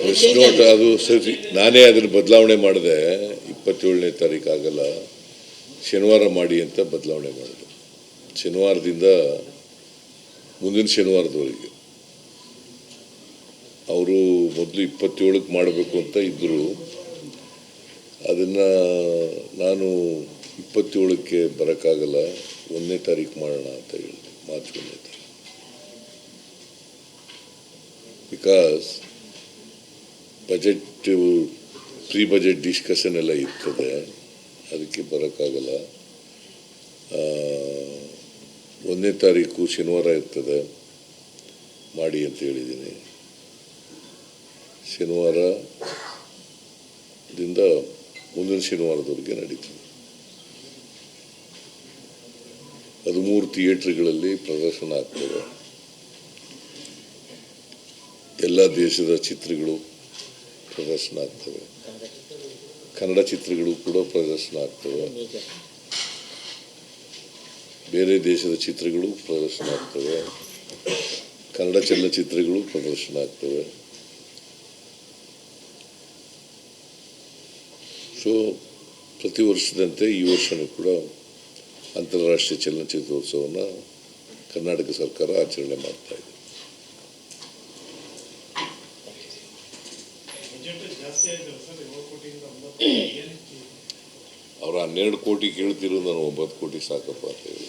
Press note ಅದು ಸರಿ, ನಾನೇ ಅದನ್ನು ಬದಲಾವಣೆ ಮಾಡಿದೆ, ಇಪ್ಪತ್ತೇಳನೇ ತಾರೀಕು ಆಗಲ್ಲ, ಶನಿವಾರ ಮಾಡಿ ಅಂತ ಬದಲಾವಣೆ ಮಾಡಿದೆ. ಶನಿವಾರದಿಂದ ಮುಂದಿನ ಶನಿವಾರದವರೆಗೆ. ಅವರು ಮೊದಲು ಇಪ್ಪತ್ತೇಳಕ್ಕೆ ಮಾಡಬೇಕು ಅಂತ ಇದ್ದರು ಅದನ್ನು ನಾನು ಇಪ್ಪತ್ತೇಳಕ್ಕೆ ಬರೋಕ್ಕಾಗಲ್ಲ, ಒಂದನೇ ತಾರೀಕು ಮಾಡೋಣ ಅಂತ ಹೇಳಿದೆ, ಮಾರ್ಚ್ ಒಂದನೇ ತಾರೀಕು because budget pre budget discussion ಎಲ್ಲ ಇರ್ತದೆ. ಅದಕ್ಕೆ ಬರೋಕ್ಕಾಗಲ್ಲ. ಒಂದನೇ ತಾರೀಕು ಶನಿವಾರ ಇರ್ತದೆ. ಮಾಡಿ ಅಂತ ಹೇಳಿದ್ದೀನಿ. ಶನಿವಾರದಿಂದ ಮುಂದಿನ ಶನಿವಾರದವರೆಗೆ ನಡೀತದೆ. ಹದಿಮೂರು ಥಿಯೇಟ್ರ್ಗಳಲ್ಲಿ ಪ್ರದರ್ಶನ ಆಗ್ತದೆ. ಎಲ್ಲ ದೇಶದ ಚಿತ್ರಗಳು ಪ್ರದರ್ಶನ ಆಗ್ತವೆ. ಕನ್ನಡ ಚಿತ್ರಗಳು ಕೂಡ ಪ್ರದರ್ಶನ ಆಗ್ತವೆ. ಬೇರೆ ದೇಶದ ಚಿತ್ರಗಳು ಪ್ರದರ್ಶನ ಆಗ್ತವೆ. ಕನ್ನಡ ಚಲನಚಿತ್ರಗಳು ಪ್ರದರ್ಶನ ಆಗ್ತವೆ. ಸೊ ಪ್ರತಿ ವರ್ಷದಂತೆ ಈ ವರ್ಷವೂ ಕೂಡ ಅಂತಾರಾಷ್ಟ್ರೀಯ ಚಲನಚಿತ್ರೋತ್ಸವವನ್ನು ಕರ್ನಾಟಕ ಸರ್ಕಾರ ಆಚರಣೆ ಮಾಡ್ತಾ ಇದೆ. ಅವ್ರು ಹನ್ನೆರಡು ಕೋಟಿ ಕೇಳ್ತಿರೋದು ನಾನು ಒಂಬತ್ತು ಕೋಟಿ ಸಾಕಪ್ಪ ಅಂತ ಹೇಳಿ.